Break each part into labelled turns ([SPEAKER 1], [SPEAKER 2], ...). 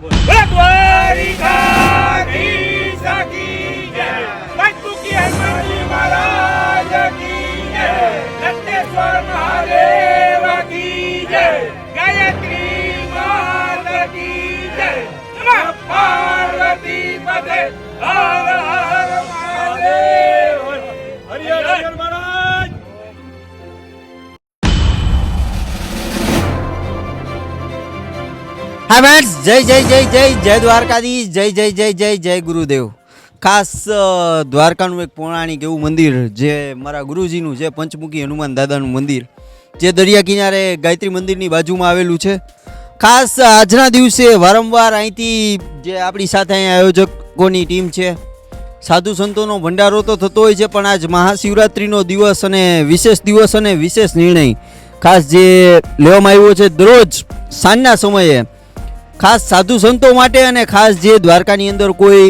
[SPEAKER 1] Dwarkadhish
[SPEAKER 2] friends જય જય જય જય જય દ્વારકાધીશ, જય જય જય જય જય ગુરુદેવ. ખાસ દ્વારકાનું એક પૌરાણિક એવું મંદિર જે મારા ગુરુજીનું છે, પંચમુખી હનુમાન દાદાનું મંદિર, જે દરિયા કિનારે ગાયત્રી મંદિરની બાજુમાં આવેલું છે. ખાસ આજના દિવસે વારંવાર અહીંથી જે આપણી સાથે અહીંયા આયોજકોની ટીમ છે, સાધુ સંતોનો ભંડારો તો થતો હોય છે, પણ આજ મહાશિવરાત્રિનો દિવસ અને વિશેષ દિવસ અને વિશેષ નિર્ણય, ખાસ જે લેવામાં આવ્યો છે, દરરોજ સાંજના સમયે ખાસ સાધુ સંતો માટે અને ખાસ જે દ્વારકાની અંદર કોઈ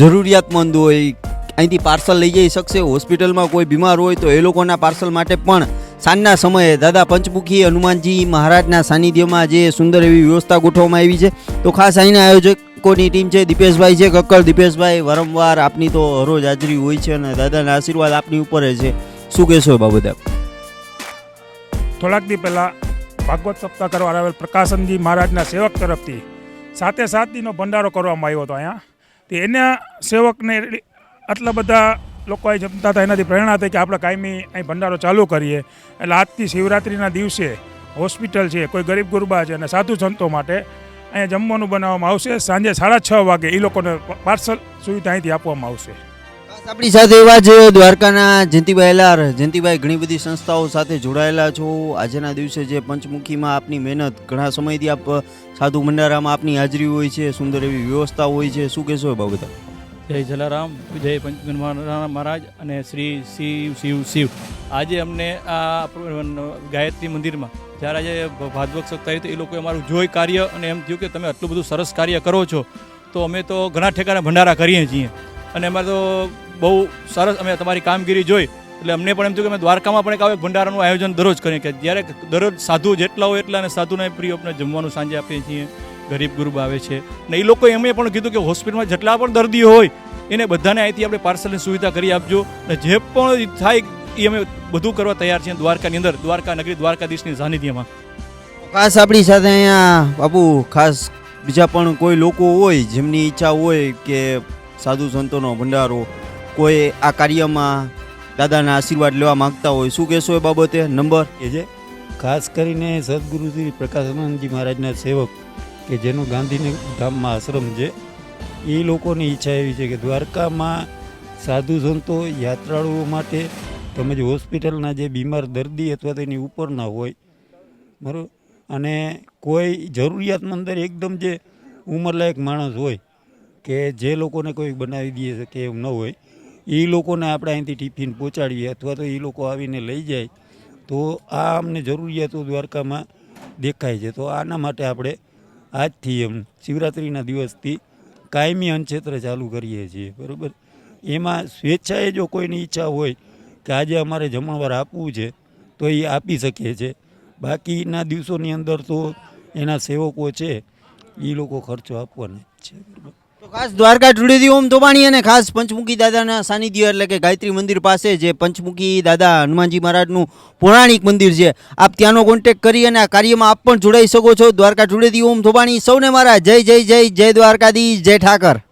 [SPEAKER 2] જરૂરિયાતમંદ હોય, અહીંથી પાર્સલ લઈ જઈ શકશે, હોસ્પિટલમાં કોઈ બીમાર હોય તો એ લોકોના પાર્સલ માટે પણ સાંજના સમયે દાદા પંચમુખી હનુમાનજી મહારાજના સાનિધ્યમાં જે સુંદર એવી વ્યવસ્થા ગોઠવવામાં આવી છે. તો ખાસ અહીંના આયોજકોની ટીમ છે, દીપેશભાઈ છે, કક્કડ દીપેશભાઈ, વારંવાર આપની તો હરોજ હાજરી હોય છે અને દાદાના આશીર્વાદ આપની ઉપર છે. શું કહેશો બાબતે
[SPEAKER 3] થોડાક દી પહેલાં ભાગવત સપ્તાહ કરવા આવેલ પ્રકાશનજી મહારાજના સેવક તરફથી સાતે સાત દીનો ભંડારો કરવામાં આવ્યો હતો અહીંયા. તે એના સેવકને આટલા બધા લોકો અહીં જમતા હતા, એનાથી પ્રેરણા થઈ કે આપણે કાયમી અહીં ભંડારો ચાલુ કરીએ. એટલે આજથી શિવરાત્રિના દિવસે હોસ્પિટલ છે, કોઈ ગરીબ ગુરબા છે અને સાધુ સંતો માટે અહીંયા જમવાનું બનાવવામાં આવશે. સાંજે સાડા છ વાગે એ લોકોને પાર્સલ સુવિધા અહીંથી આપવામાં આવશે.
[SPEAKER 2] આપણી સાથે એવા જ દ્વારકાના જયંતિભાઈ એલાર. જયંતિભાઈ, ઘણી બધી સંસ્થાઓ સાથે જોડાયેલા છો. આજના દિવસે જે પંચમુખીમાં આપની મહેનત, ઘણા સમયથી આપ સાધુ ભંડારામાં આપની હાજરી હોય છે, સુંદર એવી વ્યવસ્થા હોય છે. શું કહેશો એ બાબતે?
[SPEAKER 4] જય જલારામ, જય પંચમ મહારાજ અને શ્રી શિવ શિવ શિવ. આજે અમને આ ગાયત્રી મંદિરમાં જ્યારે આજે ભાદવક સપ્તાહ તો એ લોકોએ અમારું જોઈ કાર્ય અને એમ થયું કે તમે આટલું બધું સરસ કાર્ય કરો છો, તો અમે તો ઘણા ઠેકાના ભંડારા કરીએ છીએ. અને અમારે તો બહુ સરસ અમે તમારી કામગીરી જોઈ. એટલે અમને પણ એમ થયું કે અમે દ્વારકામાં પણ એક આવું ભંડારાનું આયોજન દરરોજ કરીએ કે જ્યારે દરરોજ સાધુ જેટલા હોય એટલા અને સાધુને પ્રિય આપણે જમવાનું સાંજે આપીએ છીએ. ગરીબ ગુરુબ આવે છે. ને એ લોકોએ એમ પણ કીધું કે હોસ્પિટલમાં જેટલા પણ દર્દીઓ હોય, એને બધાને અહીંથી આપણે પાર્સલની સુવિધા કરી આપજો. અને જે પણ થાય એ અમે બધું કરવા તૈયાર છીએ દ્વારકાની અંદર, દ્વારકા નગરી, દ્વારકાધીશની સાનિધ્યમાં.
[SPEAKER 2] ખાસ આપણી સાથે અહીંયા બાપુ, ખાસ બીજા પણ કોઈ લોકો હોય જેમની ઈચ્છા હોય કે સાધુ સંતોનો ભંડારો કોઈ આ કાર્યમાં દાદાના આશીર્વાદ લેવા માંગતા હોય, શું કહેશો એ બાબતે? નંબર?
[SPEAKER 5] કે છે ખાસ કરીને સદગુરુ શ્રી પ્રકાશાનંદજી મહારાજના સેવક, કે જેનો ગાંધીનગર ધામમાં આશ્રમ છે, એ લોકોની ઈચ્છા એવી છે કે દ્વારકામાં સાધુ સંતો, યાત્રાળુઓ માટે તમે જે હોસ્પિટલના જે બીમાર, દર્દી અથવા તેની ઉપરના હોય, બરાબર? અને કોઈ જરૂરિયાતમંદ એકદમ જે ઉંમરલાયક માણસ હોય, કે જે લોકોને કોઈ બનાવી દઈએ શકે એમ ન હોય એ લોકોને આપણે અહીંથી ટિફિન પહોંચાડીએ અથવા તો એ લોકો આવીને લઈ જાય, તો આ અમને જરૂરિયાતો દ્વારકામાં દેખાય છે. તો આના માટે આપણે આજથી એમ શિવરાત્રિના દિવસથી કાયમી અનક્ષેત્ર ચાલુ કરીએ છીએ. બરાબર? એમાં સ્વેચ્છાએ જો કોઈની ઈચ્છા હોય કે આજે અમારે જમણવાર આપવું છે, તો એ આપી શકીએ છે. બાકીના દિવસોની અંદર તો એના સેવકો છે એ લોકો ખર્ચો આપવાના જ છે. બરાબર?
[SPEAKER 2] તો ખાસ દ્વારકા ટુડેથી ઓમ તોબાણી અને ખાસ પંચમુખી દાદાના સાનિધ્ય એટલે કે ગાયત્રી મંદિર પાસે જે પંચમુખી દાદા હનુમાનજી મહારાજનું પૌરાણિક મંદિર છે, આપ ત્યાંનો કોન્ટેક્ટ કરી અને આ કાર્યમાં આપ પણ જોડાઈ શકો છો. દ્વારકા ટુડેથી ઓમ તોબાણી સૌને મારા જય જય જય જય દ્વારકાધીશ, જય ઠાકર.